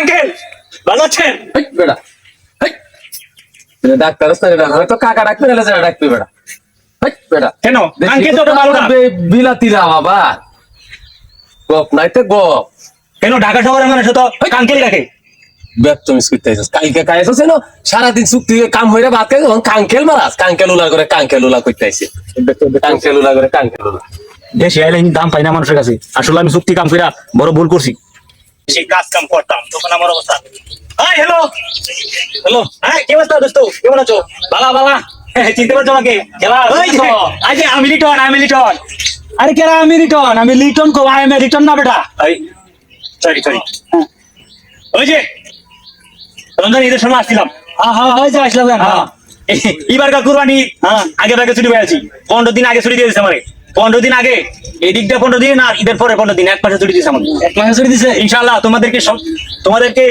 Uncle ভালো আছেন? হেই, বেটা হেই। এটা ডাক্তার আছে না এটা? হয়তো কাকা ডাক্তার এলে যারা ডাকবে বেটা হেই, কেন? আঙ্কেল তো তো ভালো না। বিলাতি না বাবা। গপ নাই তো গপ। কেন ঢাকা শহরে মানুষ তো আঙ্কেল ডাকে। ব্যস্ত মিস করতে আইসিস। কালকে কাজ না সারাদিন চুক্তি কাম হইরা ভাত খাই তখন কাঙ্কেল মারাস। কাঙ্কেল উলা করে কাঙ্কেল উলা করতে আইসি। কাঙ্কেল উলা করে কাঙ্কেল উলা। দেশে আইলে দাম পাই না মানুষের কাছে। আসলে আমি চুক্তি কাম কইরা বড় ভুল করছি। সেই কাজ কাম করতাম তখন আমার অবস্থা। হাই হ্যালো হ্যালো হ্যাঁ কি অবস্থা দোস্ত? কেমন আছো? বাবা বাবা চিনতে পারছ আমাকে? ওই আমি লিটন আমি লিটন। আরে কেরা আমি রিটন আমি লিটন কো আই এম রিটন না বেটা? সরি সরি ওই যে রমজান ঈদের সময় আসছিলাম। হ্যাঁ হ্যাঁ হয়ে যা আসলাম হ্যাঁ। কুরবানি? হ্যাঁ। আগে আগে ছুটি পেয়েছি পনেরো দিন আগে ছুটি দিয়েছে আমাকে পনেরো দিন আগে এই দিয়ে পনেরো দিন আর ঈদের পরে পনেরো দিন এক মাসে ছুটি দিয়েছে আমাকে এক মাসে ছুটি দিছে? ইনশাল্লাহ তোমাদেরকে সব তোমাদেরকে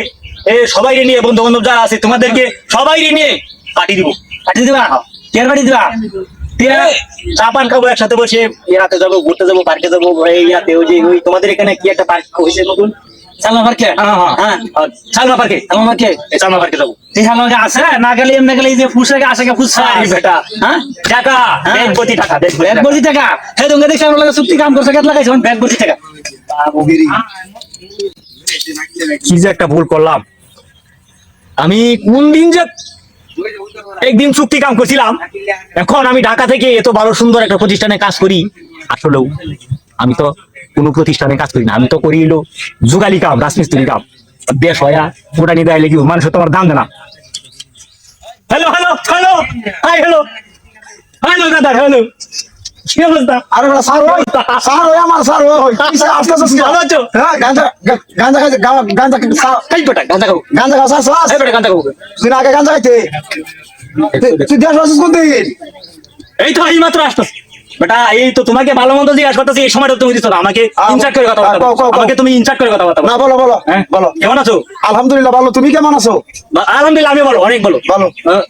সবাই নিয়ে বন্ধু বান্ধব যারা আছে তোমাদেরকে সবাই নিয়ে পাঠিয়ে দিব। পাঠিয়ে দিবা? কেয়ার পাঠিয়ে দিবা? চা পান খাব একসাথে বসে এরাতে যাব ঘুরতে যাব পার্কে যাব ইয়াতে ওই যে ওই তোমাদের এখানে কি একটা পার্ক হয়েছে নতুন? পার্কে? হ্যাঁ হ্যাঁ। হ্যাঁ। পার্কে? সালমা পার্কে। এই পার্কে যাব। তুই সালমা আছে? না গেলে এমনি গেলে যে ফুসে আসে কে ফুসা বেটা। হ্যাঁ? টাকা। ব্যাগ ভর্তি টাকা ব্যাগ ভর্তি টাকা। হে তুমি দেখছি আমার চুক্তি কাম করছে কেট লাগাইছ? ব্যাগ ভর্তি টাকা। কি যে একটা ভুল করলাম। আমি কোন দিন যে একদিন চুক্তি কাম করছিলাম এখন আমি ঢাকা থেকে এত ভালো সুন্দর একটা প্রতিষ্ঠানে কাজ করি আসলেও। আমি তো কোনো প্রতিষ্ঠানে কাজ করি না। আমি তো করি হলো যুগালি কাম রাজমিস্ত্রি কাম। দেশ হয়া ওটা নিয়ে দেয় মানুষ তোমার দাম দেয় না। Hello hello hello hi hello hello দাদা হ্যালো কি অবস্থা? আরে বেটা ওই স্যার ওই আমার ওই কিসে ভালো আছো? হ্যাঁ গাঁজা গা- গাঁজা গাঁজা খাইছে, এই বেটা গাঁজা খাব। গাঁজা খাও বেটা গাঁজা তুই না আগে গাঁজা খাইতে। তুই- দেশ আসিস কোন দিন এই তো এই মাত্র আসতো বেটা এই তো তোমাকে ভালো মন্দ জিজ্ঞাসা করতেছি এই সময়টা তুমি দিচ্ছ না আমাকে করে কথা কও। আমাকে তুমি করে কথা বলতে না বলো বলো হ্যাঁ? বলো। কেমন আছো? আলহামদুলিল্লাহ ভালো। তুমি কেমন আছো? আলহামদুলিল্লাহ আমি বলো অনেক বলো ভালো।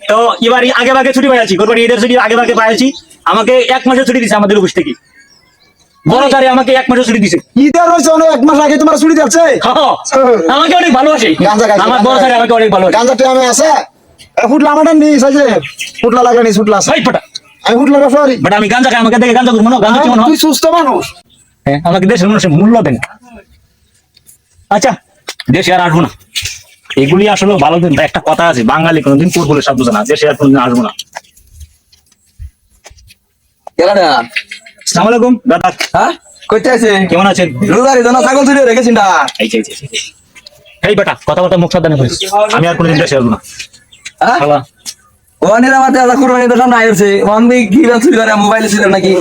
তো এবার আগে ভাগে ছুটি কোরবানি ঈদের ছুটি আগে পেয়েছি আমাকে এক মাসের ছুটি দিছে আমাদের অফিস থেকে। বড় তারে আমাকে এক মাসের ছুটি দিছে। ঈদের রয়েছে অনেক এক মাস আগে তোমার ছুটি হ্যাঁ, আমাকে অনেক ভালোবাসে। আমার বড় স্যার আমাকে অনেক ভালোবাসে। গাঁজা টাইমে আছে? ফুটলা আমাদের নিস এই যে ফুটলা লাগা নিস ফুটলা আছে। বেটা আমি বাট আমি গাঁজা খাই আমাকে দেখে গাঁজা করব না গাঁজা কেমন তুই সুস্থ মানুষ। হ্যাঁ, আমাকে দেশের মানুষের মূল্য দেন। আচ্ছা দেশে আর আসব না। এগুলি আসলে ভালো দিন একটা কথা আছে বাঙালি কোনোদিন পূর্বলে না দেশে আর কোনোদিন আসব না। সালাম আলাইকুম দাদা। হ্যাঁ? কইতে আছে কেমন আছেন? রোজারি জন্য ছাগল চুরি রেখেছিস না? এই এই এই বেটা কথা কথা মুখ সাবধানে করিস। আমি আর কোনোদিন দেশে আসব না। হ্যাঁ? ওয়ানের আমার দাদা কুরবানি তো সামনে আসছে ওয়ান বি কি করে মোবাইল ছিল নাকি?